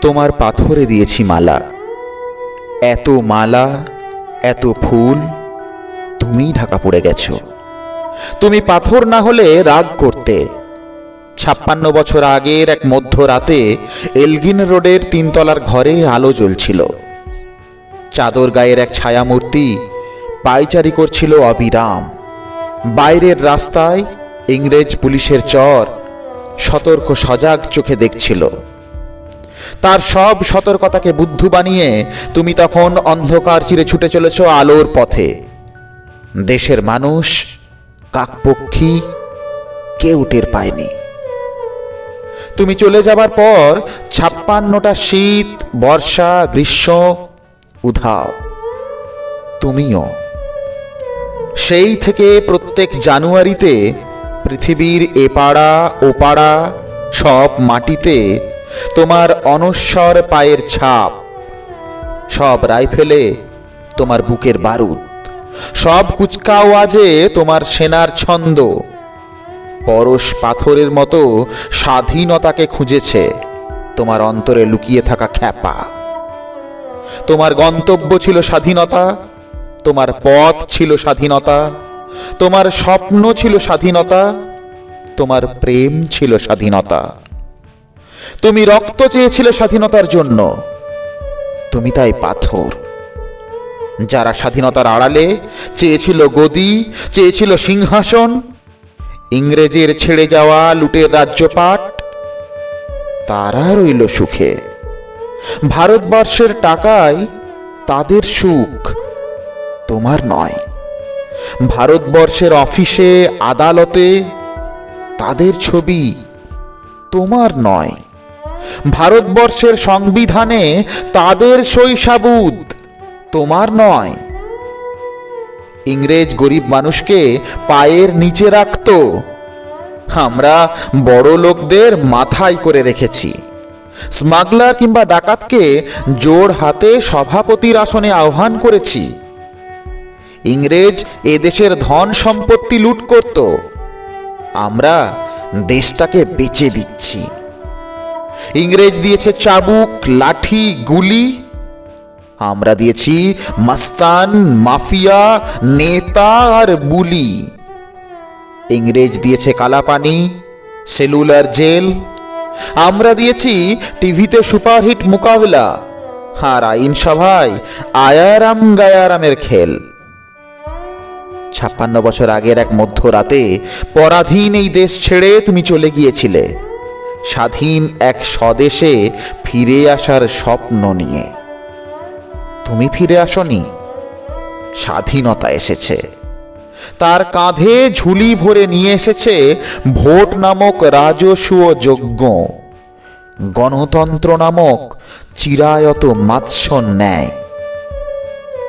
তোমার পাথরে দিয়েছি মালা। এত মালা, এত ফুল তুমি ঢাকা পড়ে গেছো। তুমি পাথর না হলে রাগ করতে। ছাপ্পান্ন বছর আগের এক মধ্যরাতে এলগিন রোডের তিনতলার ঘরে আলো জ্বলছিল। চাদর গায়ের এক ছায়ামূর্তি পাইচারি করছিল অবিরাম। বাইরের রাস্তায় ইংরেজ পুলিশের চর সতর্ক সজাগ চোখে দেখছিল। তার সব সতর্কতাকে বুদ্ধ বানিয়ে তুমি তখন অন্ধকার চিরে ছুটে চলেছ আলোর পথে। দেশের মানুষ, কাকপক্ষী, কেউ টের পায়নি। তুমি চলে যাবার পর ছাপ্পান্নটা শীত, বর্ষা, গ্রীষ্ম উধাও। তুমিও। সেই থেকে প্রত্যেক জানুয়ারিতে পৃথিবীর এপাড়া ওপাড়া সব মাটিতে তোমার অনস্বর পায়ের ছাপ, সব রাইফেলে তোমার বুকের বারুদ, সব কুচকাওয়াজে তোমার সেনার ছন্দ, পরশ পাথরের মতো স্বাধীনতাকে খুঁজেছে তোমার অন্তরে লুকিয়ে থাকা খ্যাপা। তোমার গন্তব্য ছিল স্বাধীনতা, তোমার পথ ছিল স্বাধীনতা, তোমার স্বপ্ন ছিল স্বাধীনতা, তোমার প্রেম ছিল স্বাধীনতা। তুমি রক্ত চেয়েছিলে স্বাধীনতার জন্য। তুমি তাই পাথর। যারা স্বাধীনতার আড়ালে চেয়েছিল গদি, চেয়েছিল সিংহাসন, ইংরেজের ছেড়ে যাওয়া লুটের রাজ্যপাট, তারা রইল সুখে। ভারতবর্ষের টাকায় তাদের সুখ তোমার নয়। ভারতবর্ষের অফিসে, আদালতে তাদের ছবি তোমার নয়। ভারতবর্ষের সংবিধানে তাদের শৈশাবুদ। তোমার নয়। ইংরেজ গরিব মানুষকে পায়ের নিচে রাখত। আমরা বড় লোকদের মাথায় করে রেখেছি। স্মাগলার কিংবা ডাকাতকে জোর হাতে সভাপতির আসনে আহ্বান করেছি। ইংরেজ এদেশের ধন সম্পত্তি লুট করত। আমরা দেশটাকে বেচে দিচ্ছি। ইংরেজ দিয়েছে চাবুক, লাঠি, গুলি। আমরা দিয়েছি মাস্তান, মাফিয়া, নেতা আর বুলি। ইংরেজ দিয়েছে কালাপানি, সেলুলার জেল। আমরা দিয়েছি টিভিতে সুপারহিট মোকাবিলা, আর আইনসভায় আয়ারাম গায়ারামের খেল। ছাপ্পান্ন বছর আগের এক মধ্যরাতে পরাধীন এই দেশ ছেড়ে তুমি চলে গিয়েছিলে। স্বাধীন এক স্বদেশে ফিরে আসার স্বপ্ন নিয়ে। তুমি ফিরে আসনি, স্বাধীনতা এসেছে। তার কাঁধে ঝুলি ভরে নিয়ে এসেছে ভোট নামক রাজস্ব যজ্ঞ। গণতন্ত্র নামক চিরায়ত মাৎসন ন্যায়।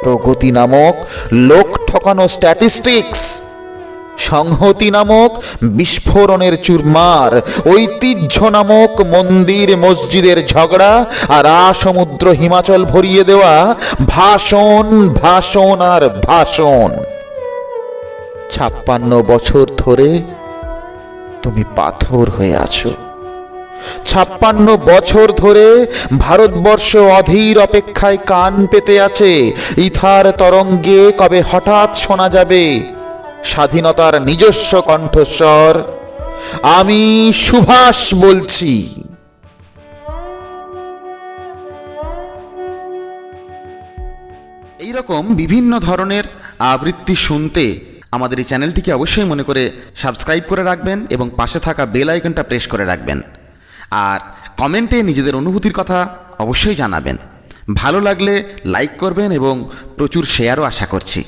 প্রগতি নামক লোক ঠকানো স্ট্যাটিস্টিক্স সংহতি নামক বিস্ফোরণের চুরমার, ঐতিহ্য নামক মন্দির মসজিদের ঝগড়া আর সমুদ্র হিমাচল ভরিয়ে দেওয়া ভাষণ ভাষণ আর ভাষণ। ছাপ্পান্ন বছর ধরে তুমি পাথর হয়ে আছো। ছাপ্পান্ন বছর ধরে ভারতবর্ষ অধীর অপেক্ষায় কান পেতে আছে ইথার তরঙ্গে কবে হঠাৎ শোনা যাবে? স্বাধীনতার নিজস্ব কণ্ঠস্বর। আমি সুভাষ বলছি। এই রকম বিভিন্ন ধরনের আবৃত্তি শুনতে আমাদের এই চ্যানেলটিকে অবশ্যই মনে করে সাবস্ক্রাইব করে রাখবেন এবং পাশে থাকা বেল আইকনটা প্রেস করে রাখবেন। আর কমেন্টে নিজেদের অনুভূতির কথা অবশ্যই জানাবেন। ভালো লাগলে লাইক করবেন এবং প্রচুর শেয়ারও আশা করছি।